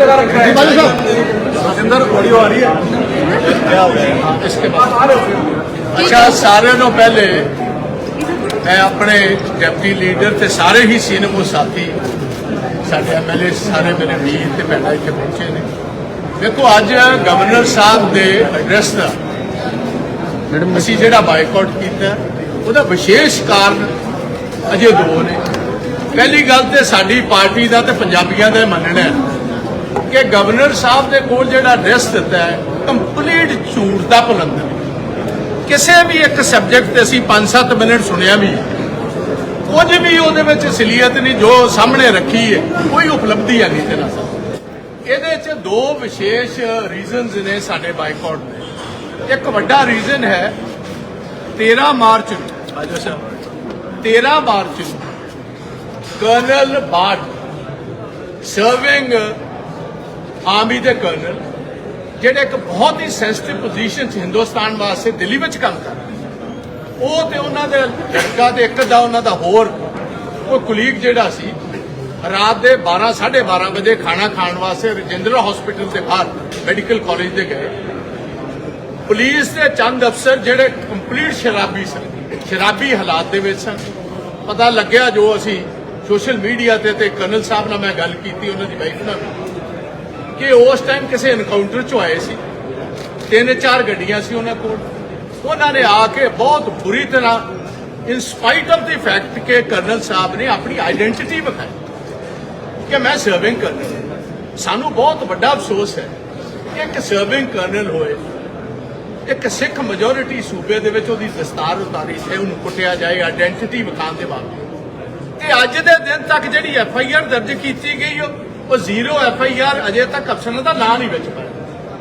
लगा रखा है बाजू साहब अंदर ऑडियो आ रही है क्या हो गया इसके बाद ਅੱਛਾ ਸਾਰਿਆਂ ਨੂੰ ਪਹਿਲੇ ਮੈਂ ਆਪਣੇ ਡਿਪਟੀ ਲੀਡਰ ਤੇ ਸਾਰੇ ਹੀ ਸੀਨੀਅਰ ਸਾਥੀ ਸਾਡੇ ਐਮਐਲਏ ਸਾਰੇ ਮੇਰੇ ਵੀਰ ਤੇ ਭੈਣਾਂ ਇੱਥੇ ਪਹੁੰਚੇ ਨੇ ਦੇਖੋ ਅੱਜ ਗਵਰਨਰ ਸਾਹਿਬ ਦੇ ਐਡਰੈਸ ਦਾ ਅਸੀਂ ਜਿਹੜਾ ਬਾਈਕਾਟ ਕੀਤਾ ਉਹਦਾ ਵਿਸ਼ੇਸ਼ ਕਾਰਨ ਅਜੇ ਦੋ ਨੇ ਪਹਿਲੀ ਗੱਲ ਤੇ ਸਾਡੀ ਪਾਰਟੀ ਦਾ ਤੇ ਪੰਜਾਬੀਆਂ ਦਾ ਇਹ ਮੰਨਣਾ ਹੈ ਕਿ ਗਵਰਨਰ ਸਾਹਿਬ ਦੇ ਕੋਲ ਜਿਹੜਾ ਐਡਰੈਸ ਦਿੱਤਾ ਹੈ ਕੰਪਲੀਟ ਝੂਠ ਦਾ ਪਲੰਦਰ ਕਿਸੇ ਵੀ ਇੱਕ ਸਬਜੈਕਟ ਤੇ ਅਸੀਂ 5-7 ਮਿੰਟ ਸੁਣਿਆ ਵੀ ਕੁਝ ਵੀ ਉਹਦੇ ਵਿੱਚ ਸਲੀਅਤ ਨਹੀਂ, ਜੋ ਸਾਹਮਣੇ ਰੱਖੀ ਹੈ, ਕੋਈ ਉਪਲਬਧੀ ਹੈ ਨਹੀਂ ਤੇਰਾ ਸਾਹਿਬ। ਇਹਦੇ 'ਚ ਦੋ ਵਿਸ਼ੇਸ਼ ਰੀਜ਼ਨਸ ਨੇ ਸਾਡੇ ਬਾਈਕਾਟ ਦੇ। ਇੱਕ ਵੱਡਾ ਰੀਜ਼ਨ ਹੈ 13 ਮਾਰਚ ਨੂੰ। ਆਜੋ ਸਾਹਿਬ 13 ਮਾਰਚ ਨੂੰ ਕਰਨਲ ਬਾਟ ਸਰਵਿੰਗ ਆਰਮੀ ਦੇ ਕਰਨਲ, ਜਿਹੜੇ ਇੱਕ ਬਹੁਤ ਹੀ ਸੈਂਸਿਟਿਵ ਪੋਜੀਸ਼ਨ 'ਚ ਹਿੰਦੁਸਤਾਨ ਵਾਸਤੇ ਦਿੱਲੀ ਵਿੱਚ ਕੰਮ ਕਰਦੇ ਉਹ ਤੇ ਉਹਨਾਂ ਦੇ ਲੜਕਾ ਤੇ ਇੱਕ ਦਾ ਉਹਨਾਂ ਦਾ ਹੋਰ ਕੋਈ ਕੁਲੀਗ ਜਿਹੜਾ ਸੀ, ਰਾਤ ਦੇ 12 12:30 ਵਜੇ ਖਾਣਾ ਖਾਣ ਵਾਸਤੇ ਰਜਿੰਦਰਾ ਹਸਪੀਟਲ ਦੇ ਬਾਹਰ ਮੈਡੀਕਲ ਕਾਲਜ ਦੇ ਗਏ। ਪੁਲਿਸ ਦੇ ਚੰਦ ਅਫਸਰ ਜਿਹੜੇ ਕੰਪਲੀਟ ਸ਼ਰਾਬੀ ਸਨ, ਸ਼ਰਾਬੀ ਹਾਲਾਤ ਦੇ ਵਿੱਚ ਸਨ। ਪਤਾ ਲੱਗਿਆ ਜੋ ਅਸੀਂ ਸੋਸ਼ਲ ਮੀਡੀਆ ਤੇ ਤੇ ਕਰਨਲ ਸਾਹਿਬ ਨਾਲ ਮੈਂ ਗੱਲ ਕੀਤੀ, ਉਹਨਾਂ ਦੀ ਵਾਈਫ ਨਾਲ। ਕਿ ਉਸ ਟਾਈਮ ਕਿਸੇ ਐਨਕਾਊਂਟਰ ਚੋਂ ਆਏ ਸੀ। ਤਿੰਨ ਚਾਰ ਗੱਡੀਆਂ ਸੀ ਉਹਨਾਂ ਕੋਲ। ਉਹਨਾਂ ਨੇ ਆ ਕੇ ਬਹੁਤ ਬੁਰੀ ਤਰ੍ਹਾਂ in spite of the fact ਕਿ ਕਰਨਲ ਸਾਹਿਬ ਨੇ ਆਪਣੀ ਆਇਡੈਂਟੀਟੀ ਵਿਖਾਈ ਕਿ ਮੈਂ ਸਰਵਿੰਗ ਕਰਨਲ ਸਾਨੂੰ ਬਹੁਤ ਵੱਡਾ ਅਫਸੋਸ ਹੈ ਕਿ ਇੱਕ ਸਰਵਿੰਗ ਕਰਨਲ ਹੋਏ, ਇੱਕ ਸਿੱਖ ਮੈਜੋਰਿਟੀ ਸੂਬੇ ਦੇ ਵਿੱਚ ਉਹਦੀ ਦਸਤਾਰ ਉਤਾਰੀ ਤੇ ਉਹਨੂੰ ਕੁੱਟਿਆ ਜਾਏ ਆਇਡੈਂਟੀਟੀ ਵਿਖਾਉਣ ਦੇ ਬਾਅਦ ਤੇ ਅੱਜ ਦੇ ਦਿਨ ਤੱਕ ਜਿਹੜੀ ਐਫ ਆਈ ਆਰ ਦਰਜ ਕੀਤੀ ਗਈ ਉਹ ਉਹ ਜ਼ੀਰੋ ਐਫ ਆਈ ਆਰ ਅਜੇ ਤੱਕ ਅਫਸਰਾਂ ਦਾ ਨਾਂ ਨਹੀਂ ਵਿੱਚ ਪਾਇਆ।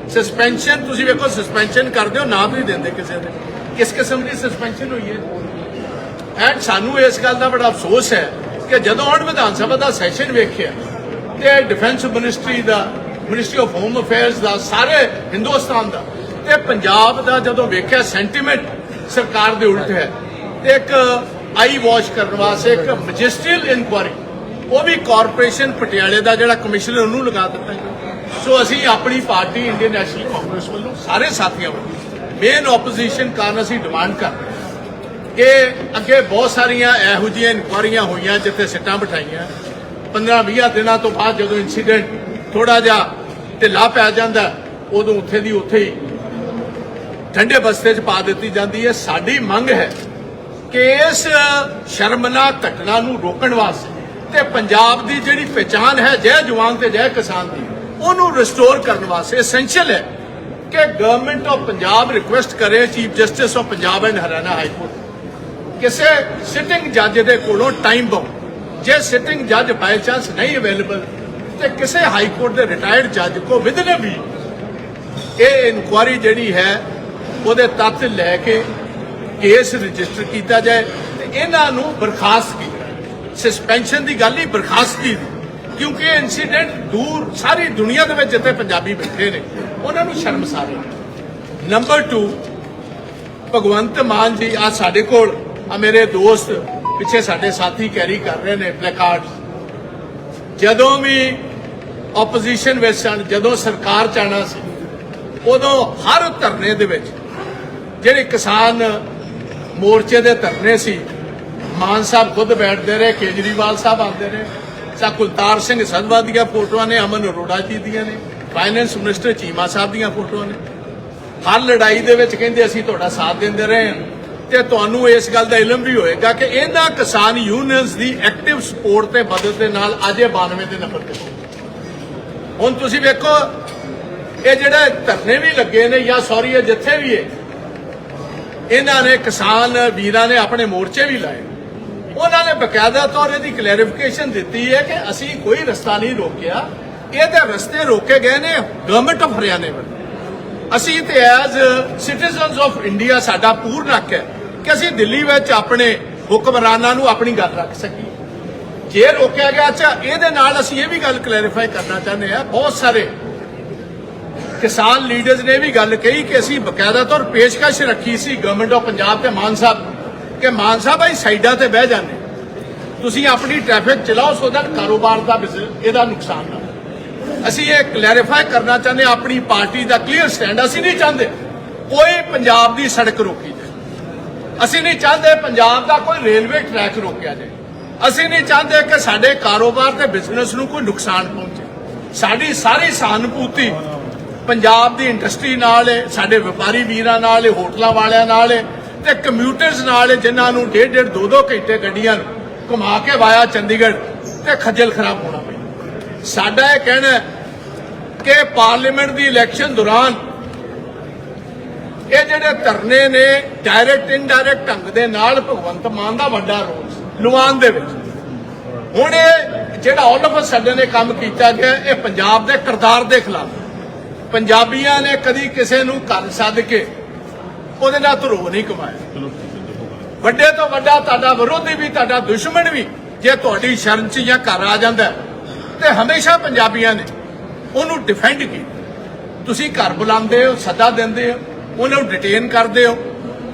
ਸਸਪੈਂਸ਼ਨ ਤੁਸੀਂ ਵੇਖੋ ਸਸਪੈਂਸ਼ਨ ਕਰਦੇ ਹੋ, ਨਾਂ ਵੀ ਦਿੰਦੇ ਕਿਸੇ ਦੇ। ਕਿਸ ਕਿਸਮ ਦੀ ਸਸਪੈਂਸ਼ਨ ਹੋਈ ਹੈ? ਐਂਡ ਸਾਨੂੰ ਇਸ ਗੱਲ ਦਾ ਬੜਾ ਅਫਸੋਸ ਹੈ ਕਿ ਜਦੋਂ ਹੁਣ ਵਿਧਾਨ ਸਭਾ ਦਾ ਸੈਸ਼ਨ ਵੇਖਿਆ, ਤੇ ਡਿਫੈਂਸ ਮਿਨਿਸਟਰੀ ਦਾ ਮਿਨਿਸਟਰੀ ਆਫ ਹੋਮ ਅਫੇਅਰਸ ਦਾ, ਸਾਰੇ ਹਿੰਦੁਸਤਾਨ ਦਾ, ਤੇ ਪੰਜਾਬ ਦਾ ਜਦੋਂ ਵੇਖਿਆ ਸੈਂਟੀਮੈਂਟ ਸਰਕਾਰ ਦੇ ਉਲਟ ਹੈ। ਤੇ ਇੱਕ ਆਈ ਵਾਸ਼ ਕਰਨ ਵਾਸਤੇ ਇੱਕ ਮੈਜਿਸਟਰੀਅਲ ਇਨਕੁਆਰੀ ਉਹ ਵੀ ਕਾਰਪੋਰੇਸ਼ਨ ਪਟਿਆਲੇ ਦਾ ਜਿਹੜਾ ਕਮਿਸ਼ਨਰ ਉਹਨੂੰ ਲਗਾ ਦਿੱਤਾ ਗਿਆ। ਸੋ ਅਸੀਂ ਆਪਣੀ ਪਾਰਟੀ ਇੰਡੀਅਨ ਨੈਸ਼ਨਲ ਕਾਂਗਰਸ ਵੱਲੋਂ ਸਾਰੇ ਸਾਥੀਆਂ ਵੱਲੋਂ ਮੇਨ ਆਪੋਜੀਸ਼ਨ ਕਾਰਨ ਅਸੀਂ ਡਿਮਾਂਡ ਕਰਦੇ ਕਿ ਅੱਗੇ ਬਹੁਤ ਸਾਰੀਆਂ ਇਹੋ ਜਿਹੀਆਂ ਇਨਕੁਆਰੀਆਂ ਹੋਈਆਂ, ਜਿੱਥੇ ਸਿੱਟਾਂ ਬਿਠਾਈਆਂ 15-20 ਦਿਨਾਂ ਤੋਂ ਬਾਅਦ ਜਦੋਂ ਇਨਸੀਡੈਂਟ ਥੋੜਾ ਜਿਹਾ ਢਿੱਲਾ ਪੈ ਜਾਂਦਾ, ਉਦੋਂ ਉੱਥੇ ਦੀ ਉੱਥੇ ਹੀ ਠੰਡੇ ਬਸਤੇ 'ਚ ਪਾ ਦਿੱਤੀ ਜਾਂਦੀ ਹੈ ਸਾਡੀ ਮੰਗ ਹੈ ਕਿ ਇਸ ਸ਼ਰਮਨਾਕ ਘਟਨਾ ਨੂੰ ਰੋਕਣ ਵਾਸਤੇ ਤੇ ਪੰਜਾਬ ਦੀ ਜਿਹੜੀ ਪਛਾਣ ਹੈ, ਜੈ ਜਵਾਨ ਤੇ ਜੈ ਕਿਸਾਨ ਦੀ, ਉਹਨੂੰ ਰਿਸਟੋਰ ਕਰਨ ਵਾਸਤੇ ਐਸੈਂਸ਼ੀਅਲ ਹੈ ਕਿ ਗਵਰਨਮੈਂਟ ਆਫ ਪੰਜਾਬ ਰਿਕੁਐਸਟ ਕਰੇ chief justice of Punjab and Haryana high court ਕਿਸੇ ਸਿਟਿੰਗ ਜੱਜ ਦੇ ਕੋਲੋਂ ਟਾਈਮ ਬਾਉਂਡ ਜੇ ਸਿਟਿੰਗ ਜੱਜ ਬਾਈ ਚਾਂਸ ਨਹੀਂ ਅਵੇਲੇਬਲ ਤੇ ਕਿਸੇ ਹਾਈ ਕੋਰਟ ਦੇ ਰਿਟਾਇਰਡ ਜੱਜ ਕੋ ਵਿਦਨ ਵੀ, ਇਹ ਇਨਕੁਆਰੀ ਜਿਹੜੀ ਹੈ, ਉਹਦੇ ਤੱਤ ਲੈ ਕੇ ਕੇਸ ਰਜਿਸਟਰ ਕੀਤਾ ਜਾਏ ਤੇ ਇਹਨਾਂ ਨੂੰ ਬਰਖਾਸਤ ਕੀਤਾ ਸਸਪੈਂਸ਼ਨ ਦੀ ਗੱਲ ਹੀ ਬਰਖਾਸਤੀ ਦੀ ਕਿਉਂਕਿ ਇਹ ਇਨਸੀਡੈਂਟ ਦੂਰ ਸਾਰੀ ਦੁਨੀਆ ਦੇ ਵਿੱਚ ਜਿੱਥੇ ਪੰਜਾਬੀ ਬੈਠੇ ਨੇ। ਉਹਨਾਂ ਨੂੰ ਸ਼ਰਮਸਾਰ ਹੈ ਨੰਬਰ 2 ਭਗਵੰਤ ਮਾਨ ਜੀ ਆ ਸਾਡੇ ਕੋਲ ਆ ਮੇਰੇ ਦੋਸਤ, ਪਿੱਛੇ ਸਾਡੇ ਸਾਥੀ ਕੈਰੀ ਕਰ ਰਹੇ ਨੇ ਪਲੇਕਾਰਡ ਜਦੋਂ ਵੀ ਆਪੋਜੀਸ਼ਨ ਵਿੱਚ ਸਨ ਜਦੋਂ ਸਰਕਾਰ ਚਾਹਣਾ ਸੀ, ਉਦੋਂ ਹਰ ਧਰਨੇ ਦੇ ਵਿੱਚ, ਜਿਹੜੇ ਕਿਸਾਨ ਮੋਰਚੇ ਦੇ ਧਰਨੇ ਸੀ ਮਾਨ ਸਾਹਿਬ ਖੁਦ ਬੈਠਦੇ ਰਹੇ, ਕੇਜਰੀਵਾਲ ਸਾਹਿਬ ਆਉਂਦੇ ਨੇ ਸਾ ਕੁਲਤਾਰ ਸਿੰਘ ਸੰਧਵਾ ਦੀਆਂ ਫੋਟੋਆਂ ਨੇ, ਅਮਨ ਅਰੋੜਾ ਜੀ ਦੀਆਂ ਨੇ ਫਾਈਨੈਂਸ ਮਿਨਿਸਟਰ ਚੀਮਾ ਸਾਹਿਬ ਦੀਆਂ ਫੋਟੋਆਂ ਨੇ। ਹਰ ਲੜਾਈ ਦੇ ਵਿੱਚ ਕਹਿੰਦੇ ਅਸੀਂ ਤੁਹਾਡਾ ਸਾਥ ਦਿੰਦੇ ਰਹੇ ਹਾਂ। ਤੇ ਤੁਹਾਨੂੰ ਇਸ ਗੱਲ ਦਾ ਇਲਮ ਵੀ ਹੋਏਗਾ ਕਿ ਇਹਨਾਂ ਕਿਸਾਨ ਯੂਨੀਅਨਸ ਦੀ ਐਕਟਿਵ ਸਪੋਰਟ ਤੇ ਮਦਦ ਦੇ ਨਾਲ ਅੱਜ ਇਹ 92 ਦੇ ਨੰਬਰ ਤੇ ਹੁਣ ਤੁਸੀਂ ਵੇਖੋ, ਇਹ ਜਿਹੜੇ ਧਰਨੇ ਵੀ ਲੱਗੇ ਨੇ ਜਾਂ ਸੌਰੀ ਇਹ ਜਿੱਥੇ ਵੀ ਹੈ, ਇਹਨਾਂ ਨੇ ਕਿਸਾਨ ਵੀਰਾਂ ਨੇ ਆਪਣੇ ਮੋਰਚੇ ਵੀ ਲਾਏ। ਉਹਨਾਂ ਨੇ ਬਕਾਇਦਾ ਤੌਰ ਇਹਦੀ ਕਲੈਰੀਫਿਕੇਸ਼ਨ ਦਿੱਤੀ ਹੈ ਕਿ ਅਸੀਂ ਕੋਈ ਰਸਤਾ ਨਹੀਂ ਰੋਕਿਆ। ਇਹਦੇ ਰਸਤੇ ਰੋਕੇ ਗਏ ਨੇ ਗਵਰਨਮੈਂਟ ਆਫ ਹਰਿਆਣੇ ਵੱਲੋਂ। ਅਸੀਂ ਤੇ ਐਜ਼ ਸਿਟੀਜ਼ਨਸ ਆਫ ਇੰਡੀਆ ਸਾਡਾ ਪੂਰਨ ਹੱਕ ਹੈ ਕਿ ਅਸੀਂ ਦਿੱਲੀ ਵਿੱਚ ਆਪਣੇ ਹੁਕਮਰਾਨਾਂ ਨੂੰ ਆਪਣੀ ਗੱਲ ਰੱਖ ਸਕੀਏ। ਜੇ ਰੋਕਿਆ ਗਿਆ, ਅੱਛਾ, ਇਹਦੇ ਨਾਲ ਅਸੀਂ ਇਹ ਵੀ ਗੱਲ ਕਲੈਰੀਫਾਈ ਕਰਨਾ ਚਾਹੁੰਦੇ ਆ ਬਹੁਤ ਸਾਰੇ ਕਿਸਾਨ ਲੀਡਰਸ ਨੇ ਵੀ ਗੱਲ ਕਹੀ ਕਿ ਅਸੀਂ ਬਕਾਇਦਾ ਤੌਰ ਪੇਸ਼ਕਸ਼ ਰੱਖੀ ਸੀ ਗਵਰਨਮੈਂਟ ਆਫ ਪੰਜਾਬ ਤੇ ਮਾਨ ਸਾਹਿਬ ਕਿ ਮਾਨ ਸਾਹਿਬ ਆਈ ਸਾਈਡਾਂ ਤੇ ਬਹਿ ਜਾਂਦੇ ਤੁਸੀਂ ਆਪਣੀ ਟ੍ਰੈਫਿਕ ਚਲਾਓ ਸੋ ਦੈਟ ਕਾਰੋਬਾਰ ਦਾ ਬਿਜ਼- ਇਹਦਾ ਨੁਕਸਾਨ ਨਾ ਅਸੀਂ ਇਹ ਕਲੈਰੀਫਾਈ ਕਰਨਾ ਚਾਹੁੰਦੇ ਆਪਣੀ ਪਾਰਟੀ ਦਾ ਕਲੀਅਰ ਸਟੈਂਡ ਅਸੀਂ ਨਹੀਂ ਚਾਹੁੰਦੇ ਕੋਈ ਪੰਜਾਬ ਦੀ ਸੜਕ ਰੋਕੀ ਜਾਏ। ਅਸੀਂ ਨਹੀਂ ਚਾਹੁੰਦੇ ਪੰਜਾਬ ਦਾ ਕੋਈ ਰੇਲਵੇ ਟਰੈਕ ਰੋਕਿਆ ਜਾਏ। ਅਸੀਂ ਨਹੀਂ ਚਾਹੁੰਦੇ ਕਿ ਸਾਡੇ ਕਾਰੋਬਾਰ ਤੇ ਬਿਜ਼ਨਸ ਨੂੰ ਕੋਈ ਨੁਕਸਾਨ ਪਹੁੰਚੇ। ਸਾਡੀ ਸਾਰੀ ਸਹਾਨੁਭੂਤੀ ਪੰਜਾਬ ਦੀ ਇੰਡਸਟਰੀ ਨਾਲ ਹੈ ਸਾਡੇ ਵਪਾਰੀ ਵੀਰਾਂ ਨਾਲ ਹੈ ਹੋਟਲਾਂ ਵਾਲਿਆਂ ਨਾਲ ਹੈ ਤੇ ਕਮਿਊਟਰਸ ਨਾਲ ਹੈ ਜਿਨ੍ਹਾਂ ਨੂੰ ਡੇਢ ਡੇਢ ਦੋ ਦੋ ਘੰਟੇ ਗੱਡੀਆਂ ਨੂੰ ਘੁਮਾ ਕੇ ਵਾਇਆ ਚੰਡੀਗੜ੍ਹ, ਤੇ ਖੱਜਲ ਖਰਾਬ ਹੋਣਾ ਪਿਆ। ਸਾਡਾ ਇਹ ਕਹਿਣਾ ਕਿ ਪਾਰਲੀਮੈਂਟ ਦੀ ਇਲੈਕਸ਼ਨ ਦੌਰਾਨ ਇਹ ਜਿਹੜੇ ਧਰਨੇ ਨੇ ਡਾਇਰੈਕਟ ਇਨਡਾਇਰੈਕਟ ਢੰਗ ਦੇ ਨਾਲ ਭਗਵੰਤ ਮਾਨ ਦਾ ਵੱਡਾ ਰੋਲ ਸੀ, ਲੁਆਨ ਦੇ ਵਿੱਚ। ਹੁਣ ਇਹ ਜਿਹੜਾ ਆਲ ਆਫ ਸਡਨ ਨੇ ਕੰਮ ਕੀਤਾ ਗਿਆ, ਇਹ ਪੰਜਾਬ ਦੇ ਕਰਤਾਰ ਦੇ ਖਿਲਾਫ ਪੰਜਾਬੀਆਂ ਨੇ ਕਦੀ ਕਿਸੇ ਨੂੰ ਘਰ ਸੱਦ ਕੇ ਉਹਦੇ ਨਾਲ ਧਰੋ ਨਹੀਂ ਕਮਾਇਆ। ਵੱਡੇ ਤੋਂ ਵੱਡਾ ਤੁਹਾਡਾ ਵਿਰੋਧੀ ਵੀ, ਤੁਹਾਡਾ ਦੁਸ਼ਮਣ ਵੀ, ਜੇ ਤੁਹਾਡੀ ਸ਼ਰਨ 'ਚ ਜਾਂ ਘਰ ਆ ਜਾਂਦਾ ਤੇ ਹਮੇਸ਼ਾ ਪੰਜਾਬੀਆਂ ਨੇ ਉਹਨੂੰ ਡਿਫੈਂਡ ਕੀਤਾ। ਤੁਸੀਂ ਘਰ ਬੁਲਾਉਂਦੇ ਹੋ, ਸੱਦਾ ਦਿੰਦੇ ਹੋ, ਉਹਨਾਂ ਨੂੰ ਡਿਟੇਨ ਕਰਦੇ ਹੋ,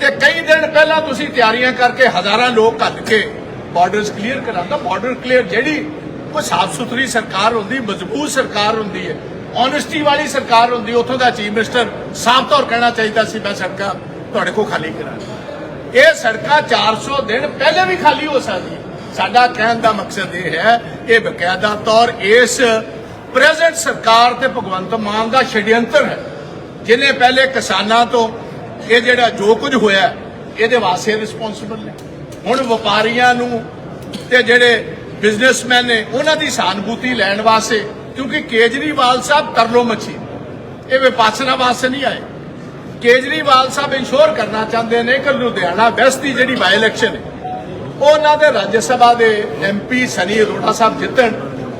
ਤੇ ਕਈ ਦਿਨ ਪਹਿਲਾਂ ਤੁਸੀਂ ਤਿਆਰੀਆਂ ਕਰਕੇ ਹਜ਼ਾਰਾਂ ਲੋਕ ਘੱਲ ਕੇ ਬਾਰਡਰਸ ਕਲੀਅਰ ਕਰਾਉਂਦਾ ਬਾਰਡਰ ਕਲੀਅਰ ਜਿਹੜੀ ਕੋਈ ਸਾਫ਼ ਸੁਥਰੀ ਸਰਕਾਰ ਹੁੰਦੀ, ਮਜ਼ਬੂਤ ਸਰਕਾਰ ਹੁੰਦੀ ਹੈ ਓਨੈਸਟੀ ਵਾਲੀ ਸਰਕਾਰ ਹੁੰਦੀ, ਉੱਥੋਂ ਦਾ ਚੀਫ ਮਿਨਿਸਟਰ ਸਾਫ਼ ਤੌਰ ਕਹਿਣਾ ਚਾਹੀਦਾ ਸੀ, ਮੈਂ ਸੜਕਾਂ ਤੁਹਾਡੇ ਕੋਲ ਖਾਲੀ ਕਰਾਂ ਇਹ ਸੜਕਾਂ 400 ਦਿਨ ਪਹਿਲੇ ਵੀ ਖਾਲੀ ਹੋ ਸਕਦੀਆਂ ਸਾਡਾ ਕਹਿਣ ਦਾ ਮਕਸਦ ਇਹ ਹੈ ਇਹ ਬਕਾਇਦਾ ਤੌਰ ਇਸ ਪ੍ਰੈਜ਼ੈਂਟ ਸਰਕਾਰ ਤੇ ਭਗਵੰਤ ਮਾਨ ਦਾ ਛੜਯੰਤਰ ਹੈ ਜਿਨੇ ਪਹਿਲੇ ਕਿਸਾਨਾਂ ਤੋਂ ਇਹ ਜਿਹੜਾ ਜੋ ਕੁਝ ਹੋਇਆ, ਇਹਦੇ ਵਾਸਤੇ ਰਿਸਪੌਂਸਿਬਲ ਨੇ। ਹੁਣ ਵਪਾਰੀਆਂ ਨੂੰ ਤੇ ਜਿਹੜੇ ਬਿਜ਼ਨਸਮੈਨ ਨੇ, ਉਹਨਾਂ ਦੀ ਸਹਾਨੁਭੂਤੀ ਲੈਣ ਵਾਸਤੇ, ਕਿਉਂਕਿ ਕੇਜਰੀਵਾਲ ਸਾਹਿਬ ਤਰਲੋ ਮੱਛੀ, ਇਹ ਵਿਪਾਸਨਾ ਵਾਸਤੇ ਨਹੀਂ ਆਏ। ਕੇਜਰੀਵਾਲ ਸਾਹਿਬ ਇੰਸ਼ੋਰ ਕਰਨਾ ਚਾਹੁੰਦੇ ਨੇ ਕਿ ਲੁਧਿਆਣਾ ਵੈਸਟ ਦੀ ਜਿਹੜੀ ਬਾਈ ਇਲੈਕਸ਼ਨ ਹੈ ਉਹ ਉਹਨਾਂ ਦੇ ਰਾਜ ਸਭਾ ਦੇ ਐਮਪੀ ਸਨੀ ਅਰੋੜਾ ਸਾਹਿਬ ਜਿੱਤਣ।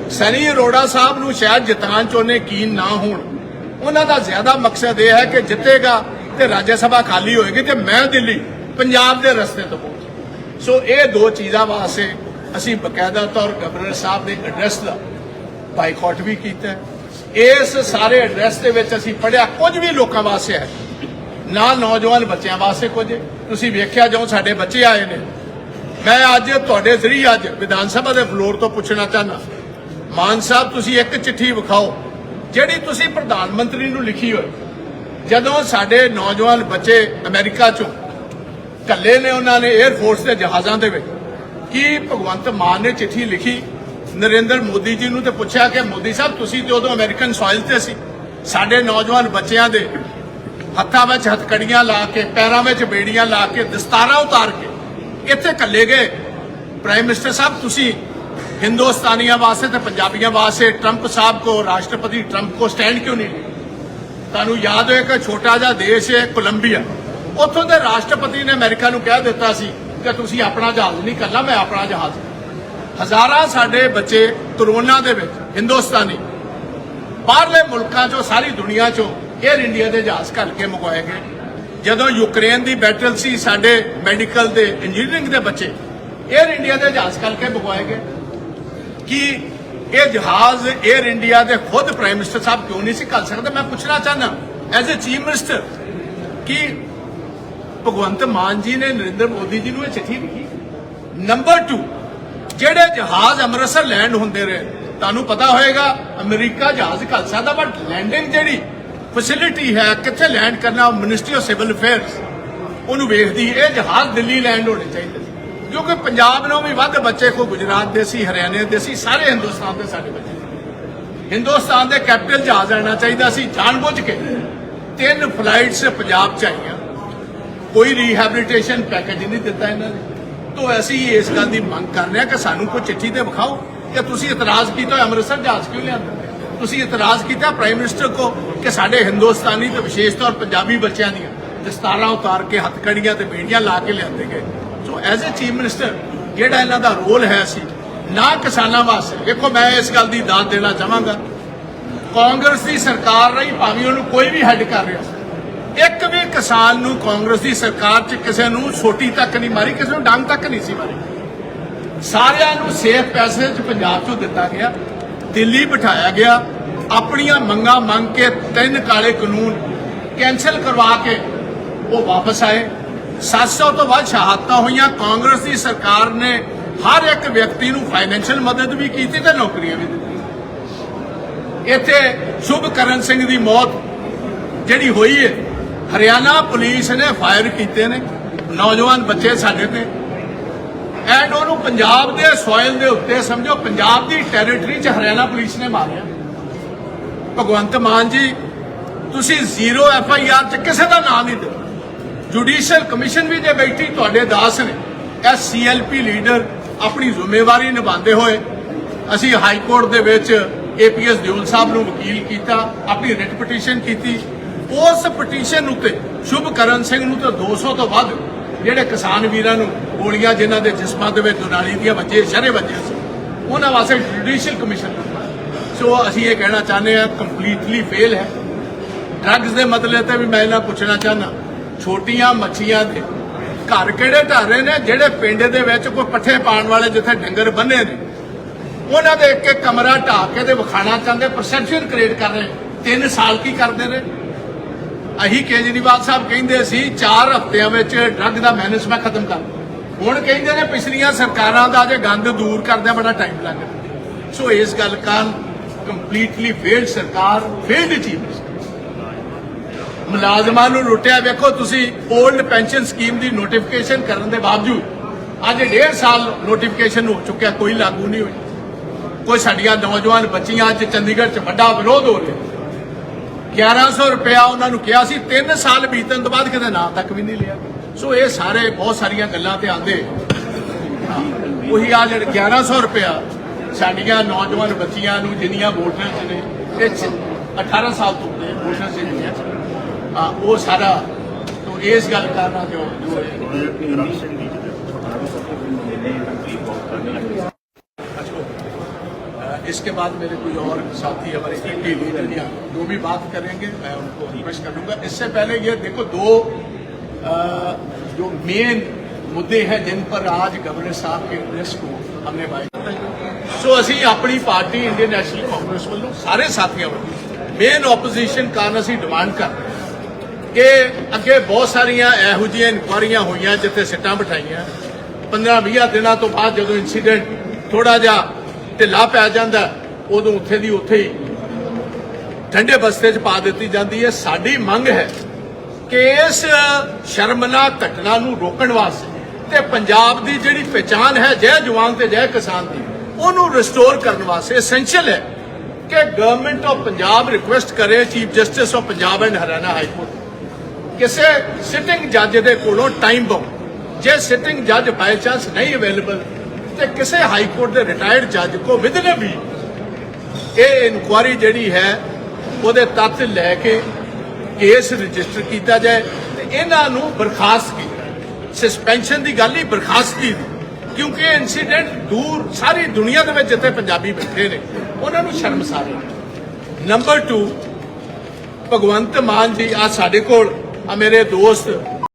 ਸਨੀ ਅਰੋੜਾ ਸਾਹਿਬ ਨੂੰ ਸ਼ਾਇਦ ਜਿਤਾਉਣ ਚ ਉਹਨੇ ਕੀਨ ਨਾ ਹੋਣ। ਉਹਨਾਂ ਦਾ ਜ਼ਿਆਦਾ ਮਕਸਦ ਇਹ ਹੈ ਕਿ ਜਿੱਤੇਗਾ ਤੇ ਰਾਜ ਸਭਾ ਖਾਲੀ ਹੋਏਗੀ ਤੇ ਮੈਂ ਦਿੱਲੀ, ਪੰਜਾਬ ਦੇ ਰਸਤੇ ਤੋਂ ਪਹੁੰਚ ਸੋ ਇਹ ਦੋ ਚੀਜ਼ਾਂ ਵਾਸਤੇ ਅਸੀਂ ਬਕਾਇਦਾ ਤੌਰ ਗਵਰਨਰ ਸਾਹਿਬ ਦੇ ਐਡਰੈਸ ਦਾ ਬਾਈਕਾਟ ਵੀ ਕੀਤਾ। ਇਸ ਸਾਰੇ ਐਡਰੈਸ ਦੇ ਵਿੱਚ ਅਸੀਂ ਪੜਿਆ ਕੁਝ ਵੀ ਲੋਕਾਂ ਵਾਸਤੇ ਹੈ ਨਾ ਨੌਜਵਾਨ ਬੱਚਿਆਂ ਵਾਸਤੇ ਕੁਝ। ਤੁਸੀਂ ਵੇਖਿਆ ਜੋ ਸਾਡੇ ਬੱਚੇ ਆਏ ਨੇ। ਮੈਂ ਅੱਜ ਤੁਹਾਡੇ ਜ਼ਰੀਏ ਅੱਜ ਵਿਧਾਨ ਸਭਾ ਦੇ ਫਲੋਰ ਤੋਂ ਪੁੱਛਣਾ ਚਾਹਨਾ ਮਾਨ ਸਾਹਿਬ, ਤੁਸੀਂ ਇੱਕ ਚਿੱਠੀ ਵਿਖਾਓ, ਜਿਹੜੀ ਤੁਸੀਂ ਪ੍ਰਧਾਨ ਮੰਤਰੀ ਨੂੰ ਲਿਖੀ ਹੋਈ। ਜਦੋਂ ਸਾਡੇ ਨੌਜਵਾਨ ਬੱਚੇ ਅਮਰੀਕਾ ਚੋਂ ਕੱਲੇ ਨੇ ਉਹਨਾਂ ਨੇ 에ਅਰ ਫੋਰਸ ਦੇ ਜਹਾਜ਼ਾਂ ਦੇ ਵਿੱਚ, ਕੀ ਭਗਵੰਤ ਮਾਨ ਨੇ ਚਿੱਠੀ ਲਿਖੀ? ਨਰਿੰਦਰ ਮੋਦੀ ਜੀ ਨੂੰ ਤੇ ਪੁੱਛਿਆ ਕਿ ਮੋਦੀ ਸਾਹਿਬ, ਤੁਸੀਂ ਤੇ ਉਦੋਂ ਅਮਰੀਕਨ ਸੋਇਲ ਤੇ ਸੀ। ਸਾਡੇ ਨੌਜਵਾਨ ਬੱਚਿਆਂ ਦੇ ਹੱਥਾਂ ਵਿੱਚ ਹਥਕੜੀਆਂ ਲਾ ਕੇ, ਪੈਰਾਂ ਵਿੱਚ ਬੇੜੀਆਂ ਲਾ ਕੇ, ਦਸਤਾਰਾਂ ਉਤਾਰ ਕੇ ਇੱਥੇ ਕੱਲੇ ਗਏ। ਪ੍ਰਾਈਮ ਮਿਨਿਸਟਰ ਸਾਹਿਬ, ਤੁਸੀਂ ਹਿੰਦੁਸਤਾਨੀਆਂ ਵਾਸਤੇ ਤੇ ਪੰਜਾਬੀਆਂ ਵਾਸਤੇ ਟਰੰਪ ਸਾਹਿਬ ਕੋ, ਰਾਸ਼ਟਰਪਤੀ ਟਰੰਪ ਕੋ ਸਟੈਂਡ ਕਿਉਂ ਨਹੀਂ ਤੁਹਾਨੂੰ ਯਾਦ ਹੋਏ ਕਿ ਛੋਟਾ ਜਿਹਾ ਦੇਸ਼ ਹੈ, ਕੋਲੰਬੀਆ। ਉੱਥੋਂ ਦੇ ਰਾਸ਼ਟਰਪਤੀ ਨੇ ਅਮਰੀਕਾ ਨੂੰ ਕਹਿ ਦਿੱਤਾ ਸੀ ਕਿ ਤੁਸੀਂ ਆਪਣਾ ਜਹਾਜ਼ ਨਹੀਂ ਕਰਨਾ, ਮੈਂ ਆਪਣਾ ਜਹਾਜ਼ ਹਜ਼ਾਰਾਂ ਸਾਡੇ ਬੱਚੇ ਕਰੋਨਾ ਦੇ ਵਿੱਚ, ਹਿੰਦੁਸਤਾਨੀ, ਬਾਹਰਲੇ ਮੁਲਕਾਂ ਚੋਂ, ਸਾਰੀ ਦੁਨੀਆ ਚੋਂ ਏਅਰ ਇੰਡੀਆ ਦੇ ਜਹਾਜ਼ ਘੱਲ ਕੇ ਮੰਗਵਾਏ ਗਏ। ਜਦੋਂ ਯੂਕਰੇਨ ਦੀ ਬੈਟਲ ਸੀ ਸਾਡੇ ਮੈਡੀਕਲ ਦੇ ਇੰਜੀਨੀਅਰਿੰਗ ਦੇ ਬੱਚੇ ਏਅਰ ਇੰਡੀਆ ਦੇ ਜਹਾਜ਼ ਘੱਲ ਕੇ ਮੰਗਵਾਏ ਗਏ। ਕਿ ਇਹ ਜਹਾਜ਼ ਏਅਰ ਇੰਡੀਆ ਦੇ ਖੁਦ ਪ੍ਰਾਈਮ ਮਿਨਿਸਟਰ ਸਾਹਿਬ ਕਿਉਂ ਨਹੀਂ ਸੀ ਘੱਲ ਸਕਦੇ? ਮੈਂ ਪੁੱਛਣਾ ਚਾਹਨਾ ਐਜ਼ ਅ ਚੀਫ ਮਿਨਿਸਟਰ ਕਿ ਭਗਵੰਤ ਮਾਨ ਜੀ ਨੇ ਨਰਿੰਦਰ ਮੋਦੀ ਜੀ ਨੂੰ ਇਹ ਚਿੱਠੀ ਲਿਖੀ। ਨੰਬਰ 2 ਜਿਹੜੇ ਜਹਾਜ਼ ਅੰਮ੍ਰਿਤਸਰ ਲੈਂਡ ਹੁੰਦੇ ਰਹੇ, ਤੁਹਾਨੂੰ ਪਤਾ ਹੋਏਗਾ, ਅਮਰੀਕਾ ਜਹਾਜ਼ ਘੱਲ ਸਕਦਾ ਬਟ ਲੈਂਡਿੰਗ ਜਿਹੜੀ ਫੈਸਿਲਿਟੀ ਹੈ, ਕਿੱਥੇ ਲੈਂਡ ਕਰਨਾ ਮਿਨਿਸਟਰੀ ਆਫ ਸਿਵਲ ਅਫੇਅਰਸ ਉਹਨੂੰ ਵੇਖਦੀ, ਇਹ ਜਹਾਜ਼ ਦਿੱਲੀ ਲੈਂਡ ਹੋਣੇ ਚਾਹੀਦੇ ਸੀ। ਕਿਉਂਕਿ ਪੰਜਾਬ ਨੂੰ ਵੀ ਵੱਧ ਬੱਚੇ ਕੋ ਗੁਜਰਾਤ ਦੇ ਸੀ, ਹਰਿਆਣੇ ਦੇ ਸੀ, ਸਾਰੇ ਹਿੰਦੁਸਤਾਨ ਦੇ ਸਾਡੇ ਬੱਚੇ ਹਿੰਦੁਸਤਾਨ ਦੇ ਕੈਪੀਟਲ ਜਹਾਜ਼ ਆਣਾ ਚਾਹੀਦਾ ਸੀ, ਜਾਣਬੁੱਝ ਕੇ। ਤਿੰਨ ਫਲਾਈਟਸ ਪੰਜਾਬ ਚ ਆਈਆਂ। ਕੋਈ ਰੀਹੈਬਿਲਿਟੇਸ਼ਨ ਪੈਕੇਜ ਨਹੀਂ ਦਿੱਤਾ ਇਹਨਾਂ ਨੇ। ਤੋਂ ਅਸੀਂ ਇਸ ਗੱਲ ਦੀ ਮੰਗ ਕਰ ਰਹੇ ਹਾਂ ਕਿ ਸਾਨੂੰ ਕੋਈ ਚਿੱਠੀ ਤੇ ਵਿਖਾਓ। ਕਿ ਤੁਸੀਂ ਇਤਰਾਜ਼ ਕੀਤਾ ਹੋਇਆ ਅੰਮ੍ਰਿਤਸਰ ਜਹਾਜ਼ ਕਿਉਂ ਲਿਆਂਦਾ? ਤੁਸੀਂ ਇਤਰਾਜ਼ ਕੀਤਾ ਪ੍ਰਾਈਮ ਮਿਨਿਸਟਰ ਕੋ ਕਿ ਸਾਡੇ ਹਿੰਦੁਸਤਾਨੀ ਤੇ ਵਿਸ਼ੇਸ਼ ਤੌਰ ਪੰਜਾਬੀ ਬੱਚਿਆਂ ਦੀਆਂ ਦਸਤਾਰਾਂ ਉਤਾਰ ਕੇ ਹੱਥਕੜੀਆਂ ਤੇ ਬੇੜੀਆਂ ਲਾ ਕੇ ਲਿਆਂਦੇ ਗਏ। So as a chief minister ਜਿਹੜਾ ਇਹਨਾਂ ਦਾ ਰੋਲ ਹੈ ਸੀ, ਨਾ ਕਿਸਾਨਾਂ ਵਾਸਤੇ। ਦੇਖੋ, ਮੈਂ ਇਸ ਗੱਲ ਦੀ ਦਾਤ ਦੇਣਾ ਚਾਹਾਂਗਾ। ਕਾਂਗਰਸ ਦੀ ਸਰਕਾਰ ਰਹੀ, ਭਾਵੇਂ ਉਹਨੂੰ ਕੋਈ ਵੀ ਹੈਡ ਕਰ ਰਿਹਾ ਸੀ। ਇੱਕ ਵੀ ਕਿਸਾਨ ਨੂੰ ਕਾਂਗਰਸ ਦੀ ਸਰਕਾਰ 'ਚ ਕਿਸੇ ਨੂੰ ਛੋਟੀ ਤੱਕ ਨਹੀਂ ਮਾਰੀ, ਕਿਸੇ ਨੂੰ ਡੰਗ ਤੱਕ ਨਹੀਂ ਸੀ ਮਾਰੀ। ਸਾਰਿਆਂ ਨੂੰ ਸੇਫ ਪੈਸੇ 'ਚ ਪੰਜਾਬ 'ਚੋਂ ਦਿੱਤਾ ਗਿਆ। ਦਿੱਲੀ ਬਿਠਾਇਆ ਗਿਆ। ਆਪਣੀਆਂ ਮੰਗਾਂ ਮੰਗ ਕੇ ਤਿੰਨ ਕਾਲੇ ਕਾਨੂੰਨ ਕੈਨਸਲ ਕਰਵਾ ਕੇ ਉਹ ਵਾਪਸ ਆਏ। 700 ਤੋਂ ਵੱਧ ਸ਼ਹਾਦਤਾਂ ਹੋਈਆਂ। ਕਾਂਗਰਸ ਦੀ ਸਰਕਾਰ ਨੇ ਹਰ ਇੱਕ ਵਿਅਕਤੀ ਨੂੰ ਫਾਈਨੈਂਸ਼ੀਅਲ ਮਦਦ ਵੀ ਕੀਤੀ ਤੇ ਨੌਕਰੀਆਂ ਵੀ ਦਿੱਤੀਆਂ। ਇੱਥੇ ਸ਼ੁਭਕਰਨ ਸਿੰਘ ਦੀ ਮੌਤ ਜਿਹੜੀ ਹੋਈ ਹੈ ਹਰਿਆਣਾ ਪੁਲਿਸ ਨੇ ਫਾਇਰ ਕੀਤੇ ਨੇ। ਨੌਜਵਾਨ ਬੱਚੇ ਸਾਡੇ ਤੇ ਐਂਡ ਉਹਨੂੰ ਪੰਜਾਬ ਦੇ ਸੋਇਲ ਦੇ ਉੱਤੇ ਸਮਝੋ, ਪੰਜਾਬ ਦੀ ਟੈਰੀਟਰੀ 'ਚ ਹਰਿਆਣਾ ਪੁਲਿਸ ਨੇ ਮਾਰਿਆ। ਭਗਵੰਤ ਮਾਨ ਜੀ, ਤੁਸੀਂ ਜ਼ੀਰੋ ਐਫ ਆਈ ਆਰ 'ਚ ਕਿਸੇ ਦਾ ਨਾਮ ਨਹੀਂ ਦਿੱਤਾ। ਜੁਡੀਸ਼ੀਅਲ ਕਮਿਸ਼ਨ ਵੀ ਜੇ ਬੈਠੀ, ਤੁਹਾਡੇ ਦਾਸ ਨੇ। S C L P leader ਆਪਣੀ ਜ਼ਿੰਮੇਵਾਰੀ ਨਿਭਾਉਂਦੇ ਹੋਏ ਅਸੀਂ ਹਾਈ ਕੋਰਟ ਦੇ ਵਿੱਚ ਏਪੀਐਸ ਦਿਓਲ ਸਾਹਿਬ ਨੂੰ ਵਕੀਲ ਕੀਤਾ, ਆਪਣੀ ਰਿਟ ਪਟੀਸ਼ਨ ਕੀਤੀ। ਉਸ ਪਟੀਸ਼ਨ ਉੱਤੇ ਸ਼ੁਭ ਕਰਨ ਸਿੰਘ ਨੂੰ ਤਾਂ 200 ਤੋਂ ਵੱਧ ਜਿਹੜੇ ਕਿਸਾਨ ਵੀਰਾਂ ਨੂੰ ਗੋਲੀਆਂ ਜਿਨ੍ਹਾਂ ਦੇ ਜਿਸਮਾਂ ਦੇ ਵਿੱਚ ਦੁਨਾਲੀ ਦੀਆਂ ਵੱਜੇ, ਸ਼ਰੇ ਵੱਜੇ ਸੀ, ਉਹਨਾਂ ਵਾਸਤੇ ਜੁਡੀਸ਼ੀਅਲ ਕਮਿਸ਼ਨ ਸੋ ਅਸੀਂ ਇਹ ਕਹਿਣਾ ਚਾਹੁੰਦੇ ਹਾਂ ਕੰਪਲੀਟਲੀ ਫੇਲ ਹੈ। ਡਰੱਗਸ ਦੇ ਮਤਲਬ ਤੇ ਵੀ ਮੈਂ ਇਹਨਾਂ ਪੁੱਛਣਾ ਚਾਹਨਾ ਛੋਟੀਆਂ ਮੱਛੀਆਂ ਦੇ ਘਰ ਕਿਹੜੇ ਢਾਹ ਰਹੇ ਨੇ, ਜਿਹੜੇ ਪਿੰਡ ਦੇ ਵਿੱਚ ਕੋਈ ਪੱਠੇ ਪਾਣ ਵਾਲੇ ਜਿੱਥੇ ਡੰਗਰ ਬੰਨੇ ਨੇ? ਉਹਨਾਂ ਦੇ ਇੱਕ ਇੱਕ ਕਮਰਾ ਢਾਹ ਕੇ ਤੇ ਵਿਖਾਣਾ ਚਾਹੁੰਦੇ ਪਰਸੈਪਸ਼ਨ ਕ੍ਰੀਏਟ ਕਰ ਰਹੇ 3 ਸਾਲ ਕੀ ਕਰਦੇ ਨੇ ਅਹੀ ਕੇਜਰੀਵਾਲ ਸਾਹਿਬ ਕਹਿੰਦੇ ਸੀ 4 ਹਫ਼ਤਿਆਂ ਵਿੱਚ ਡਰੱਗ ਦਾ ਮੈਨੇਜਮੈਂਟ ਖਤਮ ਕਰ ਹੁਣ ਕਹਿੰਦੇ ਨੇ ਪਿਛਲੀਆਂ ਸਰਕਾਰਾਂ ਦਾ ਜੇ ਗੰਦ ਦੂਰ ਕਰਦਿਆਂ ਬੜਾ ਟਾਈਮ ਲੱਗਦਾ ਸੋ ਇਸ ਗੱਲ ਕਾਰਨ ਕੰਪਲੀਟਲੀ ਫੇਲਡ ਸਰਕਾਰ ਫੇਲਡ ਚੀਫ ਮੁਲਾਜ਼ਮਾਂ ਨੂੰ ਲੁੱਟਿਆ, ਵੇਖੋ ਤੁਸੀਂ 올ਡ ਪੈਨਸ਼ਨ ਸਕੀਮ ਦੀ ਨੋਟੀਫਿਕੇਸ਼ਨ ਕਰਨ ਦੇ ਬਾਵਜੂਦ, ਅੱਜ ਡੇਢ ਸਾਲ ਨੋਟੀਫਿਕੇਸ਼ਨ ਹੋ ਚੁੱਕਿਆ, ਕੋਈ ਲਾਗੂ ਨਹੀਂ ਹੋਈ ਕੋਈ ਸਾਡੀਆਂ ਨੌਜਵਾਨ ਬੱਚੀਆਂ ਅੱਜ ਚੰਡੀਗੜ੍ਹ 'ਚ ਵੱਡਾ ਵਿਰੋਧ ਹੋ ਰਿਹਾ। 1100 ਰੁਪਇਆ ਉਹਨਾਂ ਨੂੰ ਕਿਹਾ ਸੀ 3 ਸਾਲ ਬੀਤਣ ਤੋਂ ਬਾਅਦ ਕਿਤੇ ਨਾਂ ਤੱਕ ਵੀ ਨਹੀਂ ਲਿਆ। ਸੋ ਇਹ ਸਾਰੇ ਬਹੁਤ ਸਾਰੀਆਂ ਗੱਲਾਂ ਤੇ ਆਂਦੇ ਉਹੀ ਆ ਜਿਹੜੇ 1100 ਰੁਪਇਆ ਸਾਡੀਆਂ ਨੌਜਵਾਨ ਬੱਚੀਆਂ ਨੂੰ ਜਿੰਨੀਆਂ ਵੋਟਰਾਂ 'ਚ ਨੇ, ਇਹ 18 ਸਾਲ ਤੋਂ ਉੱਤੇ ਵੋਟਰਾਂ 'ਚ ਜਿੰਨੀਆਂ 'ਚ ਉਹ ਸਾਰਾ, ਤੋਂ ਇਸ ਗੱਲ ਕਰਨਾ ਜੋ ਜੋ ਇਹ इसके बाद मेरे कोई और साथी हमारे ईटी लीडर या जो भी बात करेंगे मैं उनको रिक्वेस्ट कर दूंगा इससे पहले ये देखो दो अ, जो मेन मुद्दे हैं जिन पर आज गवर्नर साहब के एड्रेस को हमने बाई ਸੋ ਅਸੀਂ ਆਪਣੀ ਪਾਰਟੀ ਇੰਡੀਅਨ ਨੈਸ਼ਨਲ ਕਾਂਗਰਸ ਵੱਲੋਂ ਸਾਰੇ ਸਾਥੀਆਂ ਵੱਲੋਂ ਮੇਨ ਆਪੋਜੀਸ਼ਨ ਕਾਰਨ ਅਸੀਂ ਡਿਮਾਂਡ ਕਰਦੇ ਕਿ ਅੱਗੇ ਬਹੁਤ ਸਾਰੀਆਂ ਇਹੋ ਜਿਹੀਆਂ ਇਨਕੁਆਰੀਆਂ ਹੋਈਆਂ ਜਿੱਥੇ ਸਿੱਟਾਂ ਬਿਠਾਈਆਂ 15-20 ਦਿਨਾਂ ਤੋਂ ਬਾਅਦ ਜਦੋਂ ਇਨਸੀਡੈਂਟ ਥੋੜਾ ਜਿਹਾ ਢਿੱਲਾ ਪੈ ਜਾਂਦਾ, ਉਦੋਂ ਉੱਥੇ ਦੀ ਉੱਥੇ ਹੀ ਠੰਡੇ ਬਸਤੇ 'ਚ ਪਾ ਦਿੱਤੀ ਜਾਂਦੀ ਹੈ। ਸਾਡੀ ਮੰਗ ਹੈ ਕਿ ਇਸ ਸ਼ਰਮਨਾਕ ਘਟਨਾ ਨੂੰ ਰੋਕਣ ਵਾਸਤੇ ਤੇ ਪੰਜਾਬ ਦੀ ਜਿਹੜੀ ਪਛਾਣ ਹੈ, ਜੈ ਜਵਾਨ ਤੇ ਜੈ ਕਿਸਾਨ ਦੀ, ਉਹਨੂੰ ਰਿਸਟੋਰ ਕਰਨ ਵਾਸਤੇ ਐਸੈਂਸ਼ੀਅਲ ਹੈ ਕਿ ਗਵਰਨਮੈਂਟ ਆਫ ਪੰਜਾਬ ਰਿਕੁਐਸਟ ਕਰੇ chief justice of Punjab and Haryana high court ਕਿਸੇ ਸਿਟਿੰਗ ਜੱਜ ਦੇ ਕੋਲੋਂ ਟਾਈਮ ਬਾਉਂਡ ਜੇ ਸਿਟਿੰਗ ਜੱਜ ਬਾਈ ਚਾਂਸ ਨਹੀਂ ਅਵੇਲੇਬਲ ਤੇ ਕਿਸੇ ਹਾਈ ਕੋਰਟ ਦੇ ਰਿਟਾਇਰਡ ਜੱਜ ਕੋ ਵਿਦਨ ਵੀ। ਇਹ ਇਨਕੁਆਰੀ ਜਿਹੜੀ ਹੈ, ਉਹਦੇ ਤੱਤ ਲੈ ਕੇ ਕੇਸ ਰਜਿਸਟਰ ਕੀਤਾ ਜਾਏ ਤੇ ਇਹਨਾਂ ਨੂੰ ਬਰਖਾਸਤ ਕੀਤਾ ਸਸਪੈਂਸ਼ਨ ਦੀ ਗੱਲ ਹੀ ਬਰਖਾਸਤੀ ਦੀ ਕਿਉਂਕਿ ਇਹ ਇਨਸੀਡੈਂਟ ਦੂਰ, ਸਾਰੀ ਦੁਨੀਆ ਦੇ ਵਿੱਚ ਜਿੱਥੇ ਪੰਜਾਬੀ ਬੈਠੇ ਨੇ। ਉਹਨਾਂ ਨੂੰ ਸ਼ਰਮਸਾਰ ਨੰਬਰ 2 ਭਗਵੰਤ ਮਾਨ ਜੀ ਆ ਸਾਡੇ ਕੋਲ, ਆ ਮੇਰੇ ਦੋਸਤ